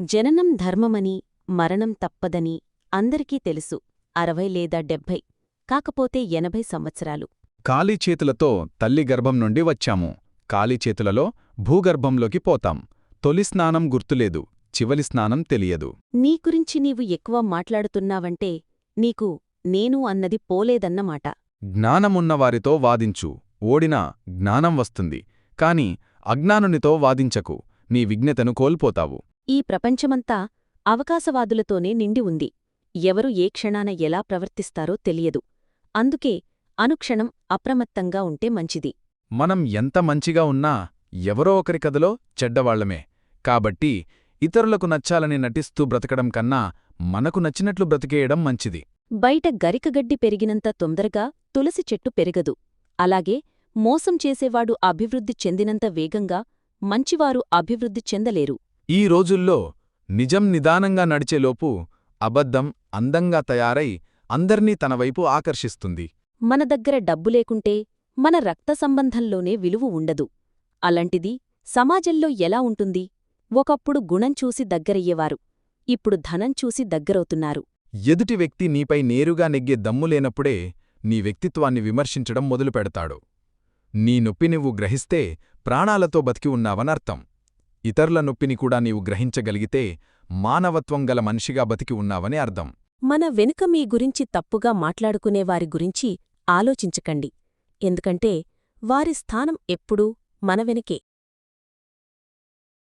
జననం ధర్మమని మరణం తప్పదని అందరికీ తెలుసు. అరవై లేదా డెబ్భై కాకపోతే ఎనభై సంవత్సరాలు. ఖాళీ చేతులతో తల్లి గర్భం నుండి వచ్చాము. ఖాళీ చేతులలో భూగర్భంలోకి పోతాం. తొలి స్నానం గుర్తులేదు. చివలి స్నానం తెలియదు. నీ గురించి నీవు ఎక్కువ మాట్లాడుతున్నావంటే నీకు నేను అన్నది పోలేదన్నమాట. జ్ఞానమున్నవారితో వాదించు. ఓడినా జ్ఞానం వస్తుంది. కాని అజ్ఞానునితో వాదించకు. నీ విజ్ఞతను కోల్పోతావు. ఈ ప్రపంచమంతా అవకాశవాదులతోనే నిండి ఉంది. ఎవరు ఏ క్షణాన ఎలా ప్రవర్తిస్తారో తెలియదు. అందుకే అనుక్షణం అప్రమత్తంగా ఉంటే మంచిది. మనం ఎంత మంచిగా ఉన్నా ఎవరో ఒకరి కథలో చెడ్డవాళ్ళమే. కాబట్టి ఇతరులకు నచ్చాలని నటిస్తూ బ్రతకడం కన్నా మనకు నచ్చినట్లు బ్రతికేయడం మంచిది. బయట గరికగడ్డి పెరిగినంత తొందరగా తులసి చెట్టు పెరగదు. అలాగే మోసం చేసేవాడు అభివృద్ధి చెందినంత వేగంగా మంచివారు అభివృద్ధి చెందలేరు. ఈ రోజుల్లో నిజం నిదానంగా నడిచేలోపు అబద్ధం అందంగా తయారై అందర్నీ తనవైపు ఆకర్షిస్తుంది. మన దగ్గర డబ్బు లేకుంటే మన రక్త సంబంధంలోనే విలువ ఉండదు. అలాంటిది సమాజంలో ఎలా ఉంటుంది? ఒకప్పుడు గుణం చూసి దగ్గరయ్యేవారు. ఇప్పుడు ధనం చూసి దగ్గరవుతున్నారు. ఎదుటి వ్యక్తి నీపై నేరుగా నెగ్గే దమ్ము లేనప్పుడే నీ వ్యక్తిత్వాన్ని విమర్శించడం మొదలుపెడతాడు. నీ నొప్పి నువ్వు గ్రహిస్తే ప్రాణాలతో బతికి ఉన్నావనర్థం. ఇతరుల నొప్పిని కూడా నీవు గ్రహించగలిగితే మానవత్వం గల మనిషిగా బతికి ఉన్నావని అర్థం. మన వెనుక మీ గురించి తప్పుగా మాట్లాడుకునేవారి గురించి ఆలోచించకండి. ఎందుకంటే వారి స్థానం ఎప్పుడూ మన వెనుకే.